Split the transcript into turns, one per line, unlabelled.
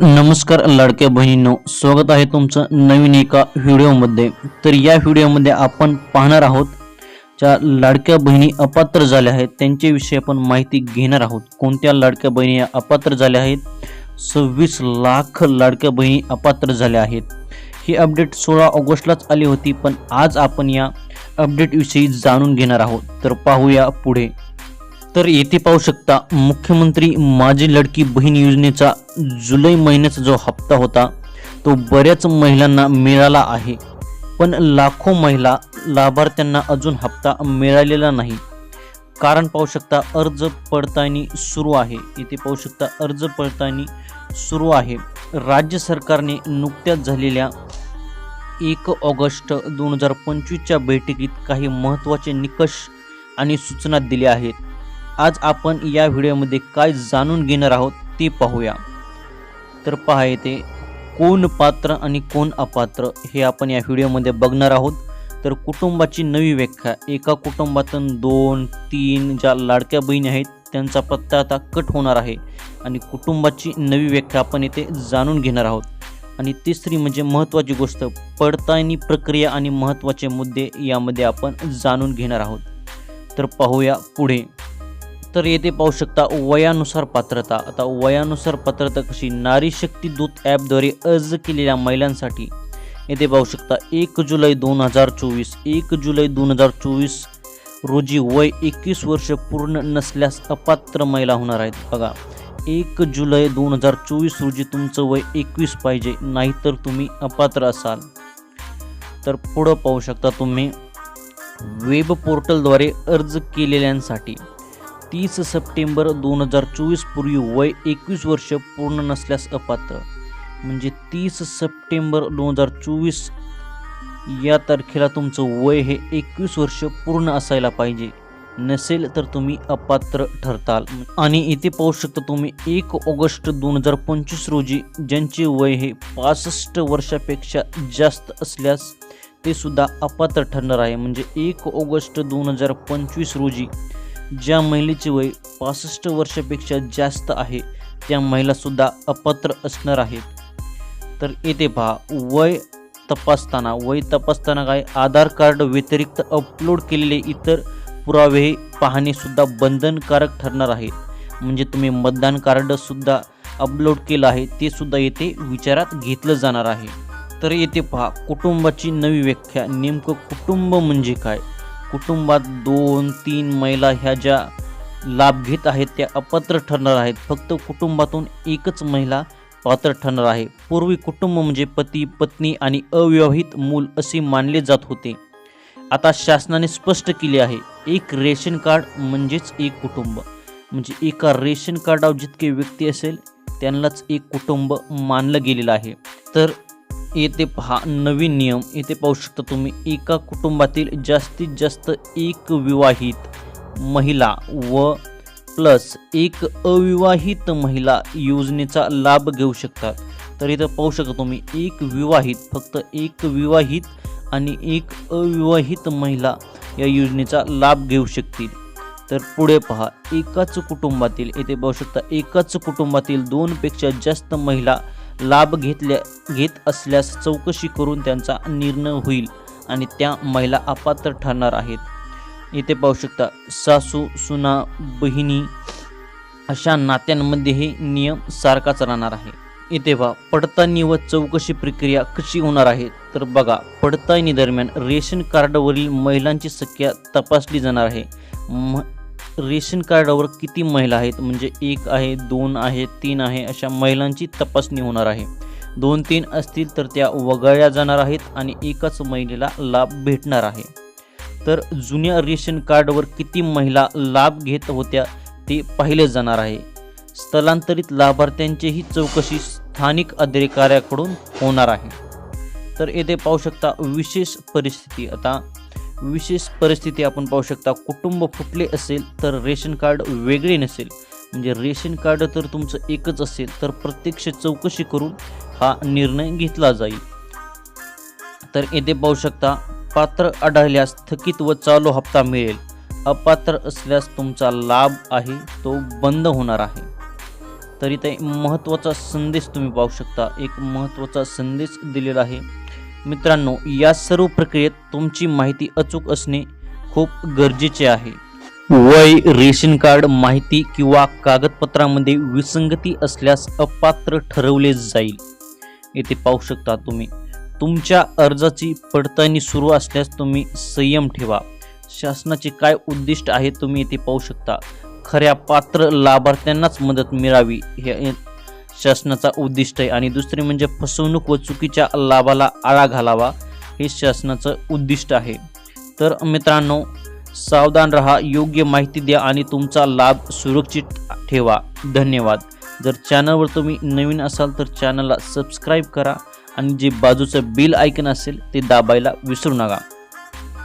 तर नमस्कार लाडक्या बहिणींनो स्वागत आहे तुमचं नवीन एका व्हिडिओमध्ये. तर या व्हिडिओमध्ये आपण पाहणार आहोत ज्या लाडक्या बहिणी अपात्र झाल्या आहेत त्यांच्याविषयी आपण माहिती घेणार आहोत. कोणत्या लाडक्या बहिणी या अपात्र झाल्या आहेत? सव्वीस लाख लाडक्या बहिणी अपात्र झाल्या आहेत. ही अपडेट सोळा ऑगस्टलाच आली होती पण आज आपण या अपडेटविषयी जाणून घेणार आहोत. तर पाहूया पुढे. तर येथे पाहू शकता मुख्यमंत्री माझी लडकी बहीण योजनेचा जुलै महिन्याचा जो हप्ता होता तो बऱ्याच महिलांना मिळाला आहे. पण लाखो महिला लाभार्थ्यांना अजून हप्ता मिळालेला नाही. कारण पाहू शकता अर्ज पडताळणी सुरू आहे. येथे पाहू शकता अर्ज पडताळणी सुरू आहे. राज्य सरकारने नुकत्याच झालेल्या एक ऑगस्ट दोन हजार पंचवीसच्या बैठकीत काही महत्त्वाचे निकष आणि सूचना दिल्या आहेत. आज आपण या व्हिडिओमध्ये काय जाणून घेणार आहोत ते पाहूया. तर पहा येते कोण पात्र आणि कोण अपात्र हे आपण या व्हिडिओमध्ये बघणार आहोत. तर कुटुंबाची नवी व्याख्या एका कुटुंबातून दोन तीन ज्या लाडक्या बहिणी आहेत त्यांचा पत्ता आता कट होणार आहे. आणि कुटुंबाची नवी व्याख्या आपण येथे जाणून घेणार आहोत. आणि तिसरी म्हणजे महत्त्वाची गोष्ट पडताळणी प्रक्रिया आणि महत्त्वाचे मुद्दे यामध्ये आपण जाणून घेणार आहोत. तर पाहूया पुढे. तर येथे पाहू शकता वयानुसार पात्रता. आता वयानुसार पात्रता कशी? नारी शक्ती दूत ॲपद्वारे अर्ज केलेल्या महिलांसाठी. येथे पाहू शकता एक जुलै दोन हजार चोवीस. एक जुलै दोन हजार चोवीस रोजी वय एकवीस वर्ष पूर्ण नसल्यास अपात्र महिला होणार आहेत. बघा एक जुलै दोन हजार चोवीस रोजी तुमचं वय एकवीस पाहिजे नाहीतर तुम्ही अपात्र असाल. तर पुढं पाहू शकता तुम्ही वेब पोर्टलद्वारे अर्ज केलेल्यांसाठी. तीस सप्टेंबर दोन हजार चोवीस पूर्वी वय एकवीस वर्ष पूर्ण नसल्यास अपात्र. म्हणजे तीस सप्टेंबर दोन हजार चोवीस या तारखेला तुमचं वय हे एकवीस वर्ष पूर्ण असायला पाहिजे. नसेल तर तुम्ही अपात्र ठरताल. आणि इथे पाहू शकता तुम्ही एक ऑगस्ट दोन हजार पंचवीस रोजी ज्यांचे वय हे पासष्ट वर्षापेक्षा जास्त असल्यास ते सुद्धा अपात्र ठरणार आहे. म्हणजे एक ऑगस्ट दोन हजार पंचवीस रोजी ज्या महिलेचे वय पासष्ट वर्षापेक्षा जास्त आहे त्या महिलासुद्धा अपात्र असणार आहेत. तर येथे पहा वय तपासताना वय तपासताना काय आधार कार्ड व्यतिरिक्त अपलोड केलेले इतर पुरावे पाहणेसुद्धा बंधनकारक ठरणार आहे म्हणजे तुम्ही मतदान कार्डसुद्धा अपलोड केलं आहे ते सुद्धा येथे विचारात घेतलं जाणार आहे. तर येथे पहा कुटुंबाची नवी व्याख्या नेमकं कुटुंब म्हणजे काय? कुटुंबात दोन तीन महिला ह्या ज्या लाभ घेत आहेत त्या अपात्र ठरणार आहेत. फक्त कुटुंबातून एकच महिला पात्र ठरणार आहे. पूर्वी कुटुंब म्हणजे पती पत्नी आणि अविवाहित मूल असे मानले जात होते. आता शासनाने स्पष्ट केले आहे एक रेशन कार्ड म्हणजेच एक कुटुंब. म्हणजे एका रेशन कार्डावर जितके व्यक्ती असेल त्यांनाच एक कुटुंब मानलं गेलेलं आहे. तर येथे पहा नवीन नियम. येथे पाहू शकता तुम्ही एका कुटुंबातील जास्तीत जास्त एक विवाहित महिला व प्लस एक अविवाहित महिला योजनेचा लाभ घेऊ शकतात. तर इथं पाहू शकता तुम्ही एक विवाहित फक्त एक विवाहित आणि एक अविवाहित महिला या योजनेचा लाभ घेऊ शकतील. तर पुढे पहा एकाच कुटुंबातील येथे पाहू शकता एकाच कुटुंबातील दोनपेक्षा जास्त महिला लाभ घेतल्या घेत असल्यास चौकशी करून त्यांचा निर्णय होईल आणि त्या महिला अपात्र ठरणार आहेत. येथे पाहू शकता सासू सुना बहिणी अशा नात्यांमध्ये हे नियम सारखाच राहणार आहे. इथे पहा पडताळणी व चौकशी प्रक्रिया कशी होणार आहे? तर बघा पडताळणी दरम्यान रेशन कार्डवरील महिलांची संख्या तपासली जाणार आहे. म रेशन कार्डावर किती महिला आहेत? म्हणजे एक आहे दोन आहे तीन आहे अशा महिलांची तपासणी होणार आहे. दोन तीन असतील तर त्या वगळल्या जाणार आहेत आणि एकाच महिलेला लाभ भेटणार आहे. तर जुन्या रेशन कार्डवर किती महिला लाभ घेत होत्या ते पाहिले जाणार आहे. स्थलांतरित लाभार्थ्यांचीही चौकशी स्थानिक अधिकाऱ्याकडून होणार आहे. तर येथे पाहू शकता विशेष परिस्थिती. आता विशेष परिस्थिती आपण पाहू शकता कुटुंब फुटले असेल तर रेशन कार्ड वेगळे नसेल. म्हणजे रेशन कार्ड तर तुमचं एकच असेल तर प्रत्यक्ष चौकशी करून हा निर्णय घेतला जाईल. तर येथे पाहू शकता पात्र आढळल्यास थकीत व चालू हप्ता मिळेल. अपात्र असल्यास तुमचा लाभ आहे तो बंद होणार आहे. तरी ते महत्त्वाचा संदेश तुम्ही पाहू शकता. एक महत्त्वाचा संदेश दिलेला आहे. मित्रांनो या सर्व प्रक्रियेत तुमची माहिती अचूक असणे खूप गरजेचे आहे. वय रेशन कार्ड माहिती किंवा कागदपत्रामध्ये विसंगती असल्यास अपात्र ठरवले जाईल. येथे पाहू शकता तुम्ही तुमच्या अर्जाची पडताळणी सुरू असल्यास तुम्ही संयम ठेवा. शासनाचे काय उद्दिष्ट आहे तुम्ही येथे पाहू शकता. खऱ्या पात्र लाभार्थ्यांनाच मदत मिळावी हे शासनाचा उद्दिष्ट आहे. आणि दुसरे म्हणजे फसवणूक व चुकीच्या लाभाला आळा घालावा हे शासनाचं उद्दिष्ट आहे. तर मित्रांनो सावधान रहा योग्य माहिती द्या आणि तुमचा लाभ सुरक्षित ठेवा. धन्यवाद. जर चॅनलवर तुम्ही नवीन असाल तर चॅनलला सबस्क्राईब करा आणि जे बाजूचं बिल ऐकन असेल ते दाबायला विसरू नका.